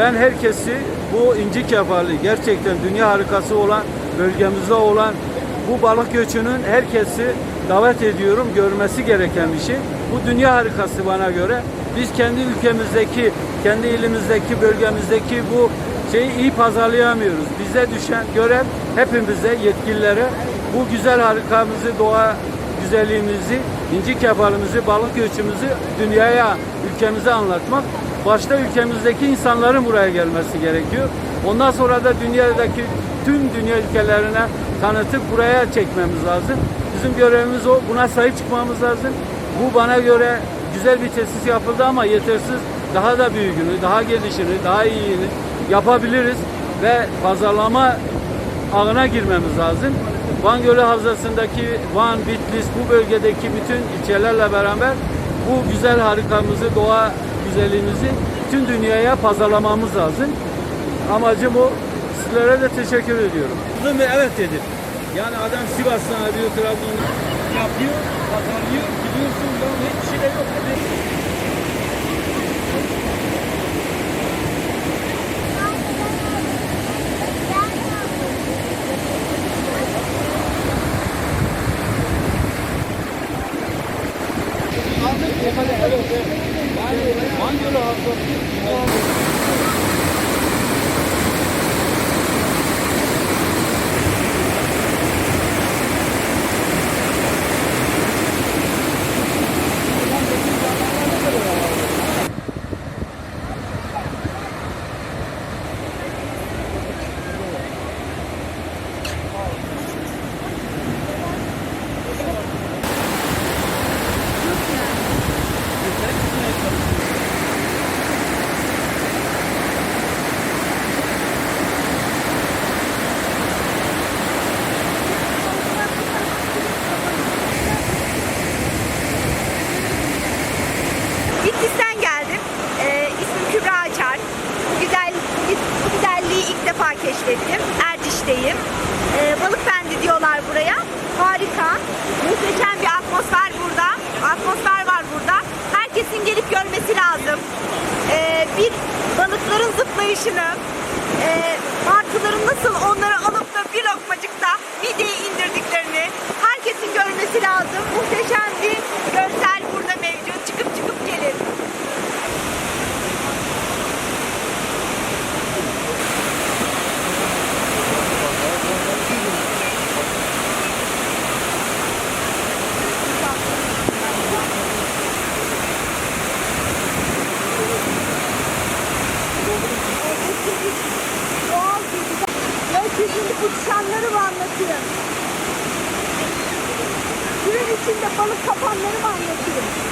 Ben herkesi bu inci kefali gerçekten dünya harikası olan bölgemizde olan bu balık göçünün herkesi davet ediyorum görmesi gereken bir şey. Bu dünya harikası bana göre. Biz kendi ülkemizdeki, kendi ilimizdeki, bölgemizdeki bu şeyi iyi pazarlayamıyoruz. Bize düşen görev hepimize, yetkililere bu güzel harikamızı, doğa güzelliğimizi, inci kefalimizi, balık göçümüzü dünyaya, ülkemize anlatmak. Başta ülkemizdeki insanların buraya gelmesi gerekiyor. Ondan sonra da dünyadaki tüm dünya ülkelerine tanıtıp buraya çekmemiz lazım. Bizim görevimiz o. Buna sahip çıkmamız lazım. Bu bana göre güzel bir tesis yapıldı ama yetersiz. Daha da büyüğünü, daha gelişini, daha iyini yapabiliriz ve pazarlama ağına girmemiz lazım. Van Gölü Havzası'ndaki Van, Bitlis bu bölgedeki bütün ilçelerle beraber bu güzel harikamızı, doğa güzelliğimizi tüm dünyaya pazarlamamız lazım. Amacım o. Sizlere de teşekkür ediyorum. Uzun ve evet dedim. Yani adam Sivas'tan arıyor, Trabzon'dan yapıyor, pazarlıyor, gidiyorsun ya hiçbir şey yok dedi. Van Gölü Havzası. Keşfettim. Erciş'teyim. Ee, Balıkbendi diyorlar buraya. Harika. Muhteşem bir atmosfer burada. Atmosfer var burada. Herkesin gelip görmesi lazım. Ee, bir balıkların zıplayışını, e, martıların nasıl onları alıp da bir lokmacıkta mideye indirdiklerini herkesin görmesi lazım. Muhteşem bir görsel burada mevcut. Çıkıp çıkıp gelin. Doğal bir gökyüzünde uçuşanları mı anlatayım? Suyun içinde balık kapanları mı anlatayım?